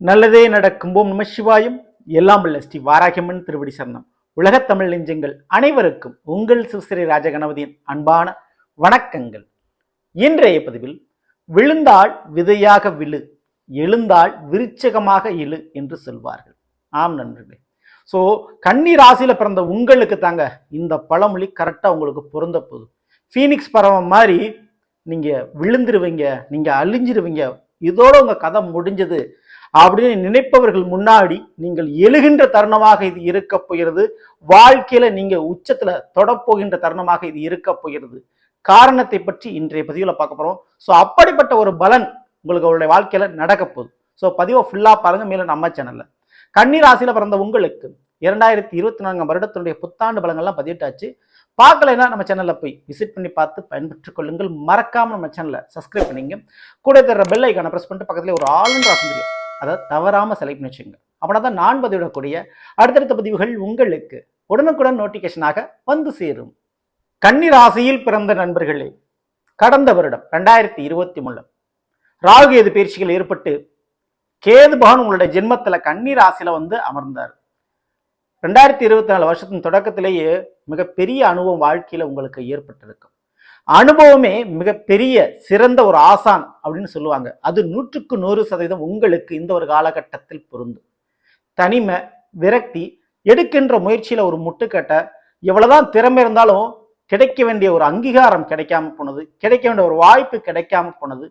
நல்லதே நடக்கும். போம் நம சிவாயும். எல்லாம் உள்ள ஸ்ரீ வாராகியம்மன் திருவடி சரணம். உலகத் தமிழ் நெஞ்சங்கள் அனைவருக்கும் உங்கள் சிவஸ்ரீ ராஜகணபதியின் அன்பான வணக்கங்கள். இன்றைய பதிவில் விழுந்தால் விதையாக விழு எழுந்தால் விருச்சகமாக இழு என்று சொல்வார்கள். ஆம் நண்பர்களே. ஸோ கன்னி ராசியில் பிறந்த உங்களுக்கு தாங்க இந்த பழமொழி கரெக்டாக உங்களுக்கு பொருந்த போகுது. ஃபீனிக்ஸ் பறவை மாதிரி நீங்கள் விழுந்துருவீங்க நீங்கள் அழிஞ்சிருவீங்க. இதோட உங்கள் கதை முடிஞ்சது. அப்படின்னு நினைப்பவர்கள் முன்னாடி நீங்கள் எழுகின்ற தருணமாக இது இருக்க போகிறது. வாழ்க்கையில நீங்க உச்சத்துல தொடப்போகின்ற தருணமாக இது இருக்க போகிறது. காரணத்தை பற்றி இன்றைய பதிவுல பார்க்க போறோம். ஸோ அப்படிப்பட்ட ஒரு பலன் உங்களுக்கு அவருடைய வாழ்க்கையில நடக்க போகுது. ஸோ பதிவை ஃபுல்லா பாருங்க. மேல நம்ம சேனல்ல கன்னி ராசியில பிறந்த உங்களுக்கு இரண்டாயிரத்தி இருபத்தி நான்காம் வருடத்தினுடைய புத்தாண்டு பலங்கள்லாம் பதிவிட்டாச்சு பார்க்கலைன்னா நம்ம சேனலில் போய் விசிட் பண்ணி பார்த்து பயன்பெற்றுக் கொள்ளுங்கள். மறக்காமல் நம்ம சேனலை சப்ஸ்கிரைப் பண்ணிங்க கூட தர பெல் ஐக்கான ப்ரெஸ் பண்ணிட்டு பக்கத்தில் ஒரு ஆளுன்ற ஆசை அதை தவறாமல் செலக்ட் பண்ணி வச்சுங்க அப்படின்னா தான் நான் பதிவிடக்கூடிய அடுத்தடுத்த பதிவுகள் உங்களுக்கு உடனுக்குடன் நோட்டிஃபிகேஷனாக வந்து சேரும். கன்னிராசியில் பிறந்த நண்பர்களே கடந்த வருடம் ரெண்டாயிரத்தி இருபத்தி மூணு ராகுகேது பயிற்சிகள் ஏற்பட்டு கேது பகவான் உங்களுடைய ஜென்மத்துல கன்னிராசியில் வந்து அமர்ந்தார். ரெண்டாயிரத்தி இருபத்தி நாலு வருஷத்தின் தொடக்கத்திலேயே மிகப்பெரிய அனுபவம் வாழ்க்கையில் உங்களுக்கு ஏற்பட்டிருக்கும் அனுபவமே மிகப்பெரிய சிறந்த ஒரு ஆசான் அப்படின்னு சொல்லுவாங்க. அது நூற்றுக்கு நூறு சதவீதம் உங்களுக்கு இந்த ஒரு காலகட்டத்தில் பொருந்தும். தனிமை விரக்தி எடுக்கின்ற முயற்சியில் ஒரு முட்டுக்கட்டை எவ்வளோதான் திறமை இருந்தாலும் கிடைக்க வேண்டிய ஒரு அங்கீகாரம் கிடைக்காம போனது கிடைக்க வேண்டிய ஒரு வாய்ப்பு கிடைக்காம போனது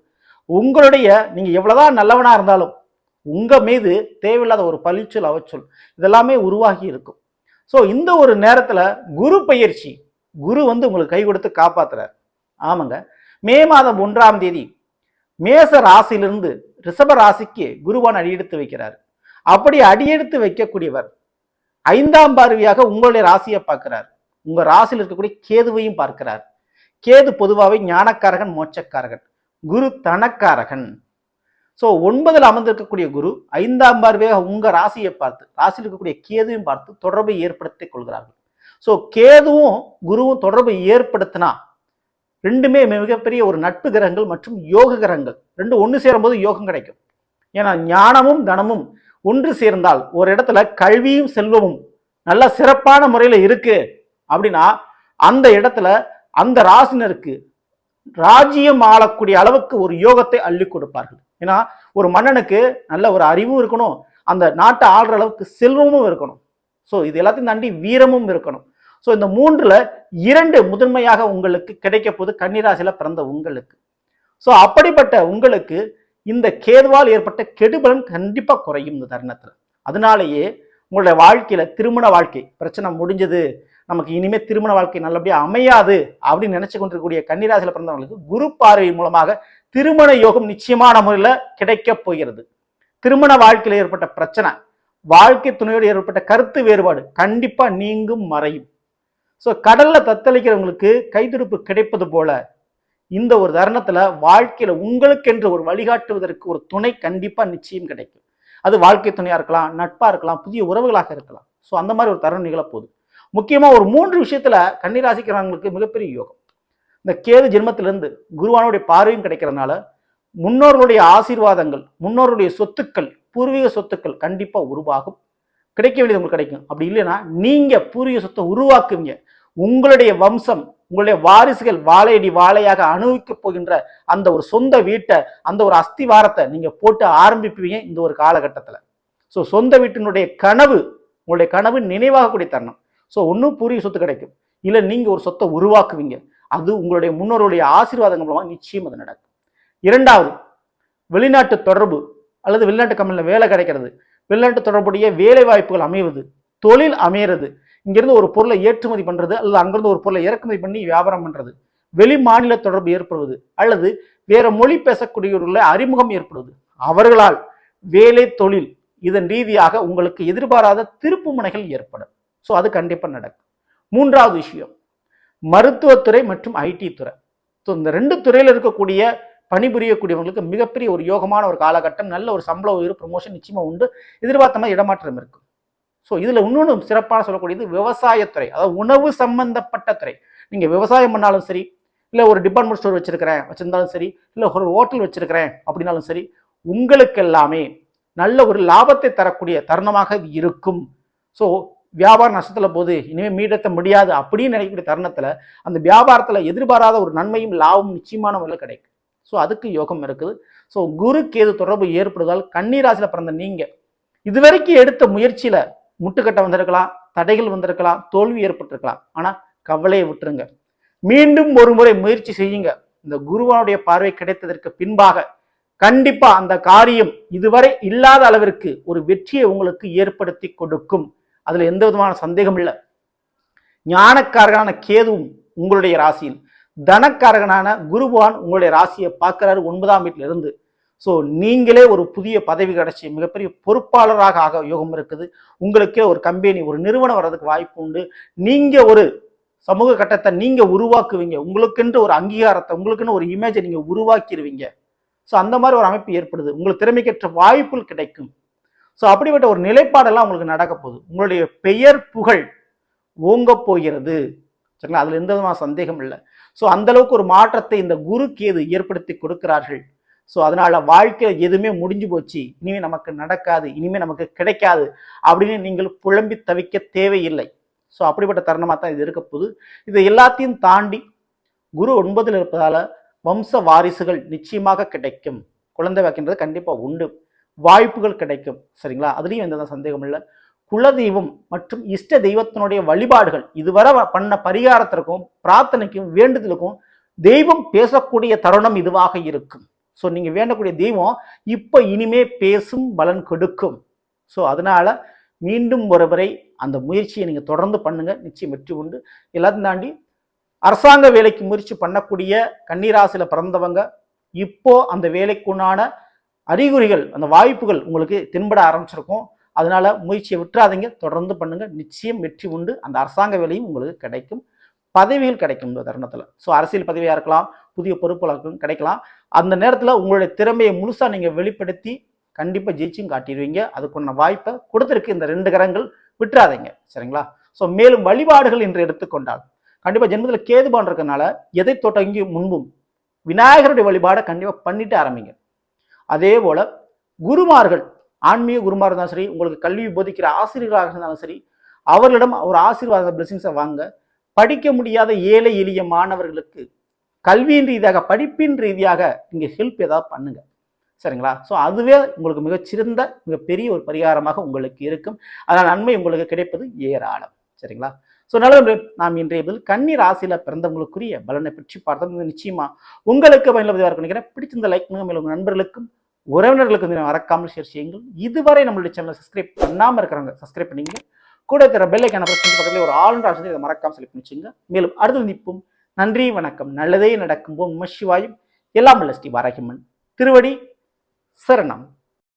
உங்களுடைய நீங்கள் எவ்வளோதான் நல்லவனாக இருந்தாலும் உங்கள் மீது தேவையில்லாத ஒரு பழிச்சொல் அவச்சொல் இதெல்லாமே உருவாகி இருக்கும். ஸோ இந்த ஒரு நேரத்தில் குரு பயிற்சி குரு வந்து உங்களுக்கு கை கொடுத்து காப்பாற்றுறார் ஆமாங்க. மே மாதம் ஒன்றாம் தேதி மேச ராசியிலிருந்து ரிஷப ராசிக்கு குருவான் அடியெடுத்து வைக்கிறார். அப்படி அடியெடுத்து வைக்கக்கூடியவர் ஐந்தாம் பார்வையாக உங்களுடைய ராசியை பார்க்கிறார். உங்க ராசியில் இருக்கக்கூடிய கேதுவையும் பார்க்கிறார். கேது பொதுவாகவே ஞானக்காரகன் மோட்சக்காரகன். குரு தனக்காரகன். ஸோ ஒன்பதில் அமர்ந்திருக்கக்கூடிய குரு ஐந்தாம் பார்வையாக உங்கள் ராசியை பார்த்து ராசியில் இருக்கக்கூடிய கேதுவையும் பார்த்து தொடர்பை ஏற்படுத்திக் கொள்கிறார்கள். ஸோ கேதுவும் குருவும் தொடர்பை ஏற்படுத்தினா ரெண்டுமே மிகப்பெரிய ஒரு நட்பு கிரகங்கள் மற்றும் யோக கிரகங்கள். ரெண்டு ஒன்று சேரும்போது யோகம் கிடைக்கும். ஏன்னா ஞானமும் தனமும் ஒன்று சேர்ந்தால் ஒரு இடத்துல கல்வியும் செல்வமும் நல்ல சிறப்பான முறையில் இருக்கு அப்படின்னா அந்த இடத்துல அந்த ராசினருக்கு ராஜ்யம் ஆளக்கூடிய அளவுக்கு ஒரு யோகத்தை அள்ளி கொடுப்பார்கள். ஏன்னா ஒரு மன்னனுக்கு நல்ல ஒரு அறிவும் இருக்கணும். அந்த நாட்டை ஆள்ற அளவுக்கு செல்வமும் இருக்கணும். ஸோ இது எல்லாத்தையும் தாண்டி வீரமும் இருக்கணும். ஸோ இந்த மூன்றுல இரண்டு முதன்மையாக உங்களுக்கு கிடைக்க போது கன்னிராசியில் பிறந்த உங்களுக்கு. ஸோ அப்படிப்பட்ட உங்களுக்கு இந்த கேதுவால் ஏற்பட்ட கெடுபலன் கண்டிப்பாக குறையும் இந்த தருணத்தில். அதனாலேயே உங்களுடைய வாழ்க்கையில் திருமண வாழ்க்கை பிரச்சனை முடிஞ்சது. நமக்கு இனிமேல் திருமண வாழ்க்கை நல்லபடியாக அமையாது அப்படின்னு நினச்சி கொண்டிருக்கக்கூடிய கன்னிராசியில் பிறந்தவங்களுக்கு குரு பார்வை மூலமாக திருமண யோகம் நிச்சயமான முறையில் கிடைக்க போகிறது. திருமண வாழ்க்கையில் ஏற்பட்ட பிரச்சனை வாழ்க்கை துணையோடு ஏற்பட்ட கருத்து வேறுபாடு கண்டிப்பாக நீங்கும் மறையும். ஸோ கடலில் தத்தளிக்கிறவங்களுக்கு கைதுடுப்பு கிடைப்பது போல இந்த ஒரு தருணத்தில் வாழ்க்கையில் உங்களுக்கென்று ஒரு வழிகாட்டுவதற்கு ஒரு துணை கண்டிப்பாக நிச்சயம் கிடைக்கும். அது வாழ்க்கை துணையாக இருக்கலாம் நட்பாக இருக்கலாம் புதிய உறவுகளாக இருக்கலாம். ஸோ அந்த மாதிரி ஒரு தருணம் நிகழப்போகுது முக்கியமாக ஒரு மூன்று விஷயத்தில் கன்னிராசிக்கிறவங்களுக்கு மிகப்பெரிய யோகம். இந்த கேது ஜென்மத்திலிருந்து குருவானுடைய பார்வையும் கிடைக்கிறதுனால முன்னோர்களுடைய ஆசீர்வாதங்கள் முன்னோருடைய சொத்துக்கள் பூர்வீக சொத்துக்கள் கண்டிப்பாக உருவாகும். கிடைக்க வேண்டியது உங்களுக்கு கிடைக்கும். அப்படி இல்லைன்னா நீங்கள் பூர்வீக சொத்தை உருவாக்குவீங்க. உங்களுடைய வம்சம் உங்களுடைய வாரிசுகள் வாழையடி வாழையாக அனுபவிக்க போகின்ற அந்த ஒரு சொந்த வீட்டை அந்த ஒரு அஸ்திவாரத்தை நீங்கள் போட்டு ஆரம்பிப்பீங்க இந்த ஒரு காலகட்டத்தில். ஸோ சொந்த வீட்டினுடைய கனவு உங்களுடைய கனவு நினைவாகக்கூடிய தருணம். ஸோ ஒன்றும் பூர்வீக சொத்து கிடைக்கும். இல்லை நீங்கள் ஒரு சொத்தை உருவாக்குவீங்க. அது உங்களுடைய முன்னோருடைய ஆசீர்வாதங்கள் மூலமாக நிச்சயம் அது நடக்கும். இரண்டாவது வெளிநாட்டு தொடர்பு அல்லது வெளிநாட்டு கம்பெனியில் வேலை கிடைக்கிறது. வெளிநாட்டு தொடர்புடைய வேலை வாய்ப்புகள் அமைவது தொழில் அமையிறது இங்கிருந்து ஒரு பொருளை ஏற்றுமதி பண்ணுறது அல்லது அங்கிருந்து ஒரு பொருளை இறக்குமதி பண்ணி வியாபாரம் பண்ணுறது வெளி மாநில தொடர்பு ஏற்படுவது அல்லது வேற மொழி பேசக்கூடியவர்களை அறிமுகம் ஏற்படுவது. அவர்களால் வேலை தொழில் இதன் ரீதியாக உங்களுக்கு எதிர்பாராத திருப்பு முனைகள் ஏற்படும். ஸோ அது கண்டிப்பாக நடக்கும். மூன்றாவது விஷயம் மருத்துவத்துறை மற்றும் ஐடி துறை. ஸோ இந்த ரெண்டு துறையில் இருக்கக்கூடிய பணிபுரியக்கூடியவங்களுக்கு மிகப்பெரிய ஒரு யோகமான ஒரு காலகட்டம் நல்ல ஒரு சம்பள உயர் ப்ரமோஷன் நிச்சயமாக உண்டு. எதிர்பார்த்த மாதிரி இடமாற்றம் இருக்கும் ஸோ இதில் இன்னொன்று சிறப்பாக சொல்லக்கூடியது விவசாயத்துறை அதாவது உணவு சம்பந்தப்பட்ட துறை. நீங்கள் விவசாயம் பண்ணாலும் சரி இல்லை ஒரு டிபார்ட்மெண்ட் ஸ்டோர் வச்சுருக்கிறேன் வச்சுருந்தாலும் சரி இல்லை ஒரு ஹோட்டல் வச்சுருக்கிறேன் அப்படின்னாலும் சரி உங்களுக்கு எல்லாமே நல்ல ஒரு லாபத்தை தரக்கூடிய தருணமாக இது இருக்கும். ஸோ வியாபார நஷ்டத்தில் போது இனிமேல் மீடத்த முடியாது அப்படின்னு நினைக்கக்கூடிய தருணத்தில் அந்த வியாபாரத்தில் எதிர்பாராத ஒரு நன்மையும் லாபமும் நிச்சயமான முறையில் கிடைக்கும். ஸோ அதுக்கு யோகம் இருக்குது. ஸோ குரு கேது தொடர்பு ஏற்படுவதால் கன்னிராசியில் பிறந்த நீங்க. இதுவரைக்கும் எடுத்த முயற்சியில முட்டுக்கட்டை வந்திருக்கலாம் தடைகள் வந்திருக்கலாம் தோல்வி ஏற்பட்டிருக்கலாம். ஆனா கவலையை விட்டுருங்க. மீண்டும் ஒரு முறை முயற்சி செய்யுங்க. இந்த குருவனுடைய பார்வை கிடைத்ததற்கு பின்பாக கண்டிப்பா அந்த காரியம் இதுவரை இல்லாத அளவிற்கு ஒரு வெற்றியை உங்களுக்கு ஏற்படுத்தி கொடுக்கும். அதுல எந்த விதமான சந்தேகம் இல்லை. ஞானக்காரரான கேதுவும் உங்களுடைய ராசியில். தனக்காரகனான குருபவான் உங்களுடைய ராசியை பார்க்கிறாரு ஒன்பதாம் வீட்டில இருந்து. ஸோ நீங்களே ஒரு புதிய பதவி கிடைச்சி மிகப்பெரிய பொறுப்பாளராக ஆக யோகம் இருக்குது. உங்களுக்கே ஒரு கம்பெனி ஒரு நிறுவனம் வர்றதுக்கு வாய்ப்பு உண்டு. நீங்கள் ஒரு சமூக கட்டத்தை நீங்கள் உருவாக்குவீங்க. உங்களுக்கென்று ஒரு அங்கீகாரத்தை உங்களுக்குன்னு ஒரு இமேஜை நீங்கள் உருவாக்கிடுவீங்க ஸோ அந்த மாதிரி ஒரு அமைப்பு ஏற்படுது. உங்களுக்கு திறமைக்கேற்ற வாய்ப்புகள் கிடைக்கும். ஸோ அப்படிப்பட்ட ஒரு நிலைப்பாடெல்லாம் உங்களுக்கு நடக்க போகுது. உங்களுடைய பெயர் புகழ் ஓங்க போகிறது. சரிங்களா? அதில் எந்த விதமான சந்தேகம் இல்லை. ஸோ அந்தளவுக்கு ஒரு மாற்றத்தை இந்த குரு கேது ஏற்படுத்தி கொடுக்கிறார்கள். ஸோ அதனால் வாழ்க்கையில் எதுவுமே முடிஞ்சு போச்சு. இனிமேல் நமக்கு நடக்காது. இனிமேல் நமக்கு கிடைக்காது. அப்படின்னு நீங்கள் புலம்பி தவிக்க தேவையில்லை. ஸோ அப்படிப்பட்ட தருணமாக தான் இது இருக்க போகுது. இதை எல்லாத்தையும் தாண்டி குரு ஒன்பதில் இருப்பதால் வம்ச வாரிசுகள் நிச்சயமாக கிடைக்கும். குழந்தை வைக்கின்றது கண்டிப்பாக உண்டு. வாய்ப்புகள் கிடைக்கும். சரிங்களா? அதுலேயும் எந்த சந்தேகம் இல்லை. குலதெய்வம் மற்றும் இஷ்ட தெய்வத்தினுடைய வழிபாடுகள் இதுவரை பண்ண பரிகாரத்திற்கும் பிரார்த்தனைக்கும் வேண்டுதலுக்கும் தெய்வம் பேசக்கூடிய தருணம் இதுவாக இருக்கும். ஸோ நீங்கள் வேண்டக்கூடிய தெய்வம் இப்போ இனிமே பேசும் பலன் கொடுக்கும். ஸோ அதனால மீண்டும் ஒருவரை அந்த முயற்சியை நீங்கள் தொடர்ந்து பண்ணுங்கள் நிச்சயம் வெற்றி உண்டு. எல்லாத்தையும் தாண்டி அரசாங்க வேலைக்கு முயற்சி பண்ணக்கூடிய கன்னிராசியில் பிறந்தவங்க இப்போ அந்த வேலைக்குண்டான அறிகுறிகள் அந்த வாய்ப்புகள் உங்களுக்கு தென்பட ஆரம்பிச்சிருக்கும். அதனால முயற்சியை விட்டுறாதீங்க. தொடர்ந்து பண்ணுங்க. நிச்சயம் வெற்றி உண்டு. அந்த அரசாங்க வேலையும் உங்களுக்கு கிடைக்கும். பதவிகள் கிடைக்கும் இந்த தருணத்தில். ஸோ அரசியல் பதவியாக இருக்கலாம். புதிய பொறுப்புகளுக்கும் கிடைக்கலாம். அந்த நேரத்தில் உங்களுடைய திறமையை முழுசாக நீங்கள் வெளிப்படுத்தி கண்டிப்பாக ஜெயிச்சும் காட்டிடுவீங்க. அதுக்குண்டான வாய்ப்பை கொடுத்துருக்கு இந்த ரெண்டு கரங்கள். விட்டுறாதீங்க. சரிங்களா? ஸோ மேலும் வழிபாடுகள் என்று எடுத்துக்கொண்டால் கண்டிப்பாக ஜென்மத்தில் கேதுபான் இருக்கனால எதை தொடங்கி முன்பும் விநாயகருடைய வழிபாடை கண்டிப்பாக பண்ணிட்டு ஆரம்பிங்க. அதே போல் குருமார்கள் ஆன்மீக குருமார் இருந்தாலும் சரி உங்களுக்கு கல்வி போதிக்கிற ஆசிரியர்களாக இருந்தாலும் சரி அவர்களிடம் ஒரு ஆசீர்வாத பிளஸிங்ஸை வாங்க. படிக்க முடியாத ஏழை எளிய மாணவர்களுக்கு கல்வியின் ரீதியாக படிப்பின் ரீதியாக நீங்கள் ஹெல்ப் ஏதாவது பண்ணுங்க. சரிங்களா? ஸோ அதுவே உங்களுக்கு மிகச்சிறந்த மிகப்பெரிய ஒரு பரிகாரமாக உங்களுக்கு இருக்கும். அதனால் நன்மை உங்களுக்கு கிடைப்பது ஏராளம். சரிங்களா? ஸோ நல்ல நாம் இன்றைய பதில் கன்னி ராசியில பிறந்தவங்களுக்குரிய பலனை பற்றி பார்த்தோம். நிச்சயமாக நிச்சயமா உங்களுக்கு பயனுள்ளதாக இருக்கும் நினைக்கிறேன். பிடிச்சிருந்த லைக் பண்ணுங்க. மேலும் உங்கள் நண்பர்களுக்கும் உறவினர்களுக்கு வந்து மறக்காமல் ஷேர் செய்யுங்கள். இதுவரை நம்மளுடைய சேனலை சப்ஸ்கிரைப் பண்ணாமல் இருக்கிறவங்க சப்ஸ்கிரைப் பண்ணிங்க கூட இருக்கிற பெல் ஐக்கான பக்கத்தில் ஒரு ஆளுன்ற ஆப்ஷன் இதை மறக்காமல் செலக்ட் பண்ணிச்சுங்க மேலும் அடுத்து நிற்போம் நன்றி வணக்கம். நல்லதே நடக்கும் போம் நம சிவாயும் எல்லாம் வல்ல ஸ்ரீ வாராகிமன் திருவடி சரணம்.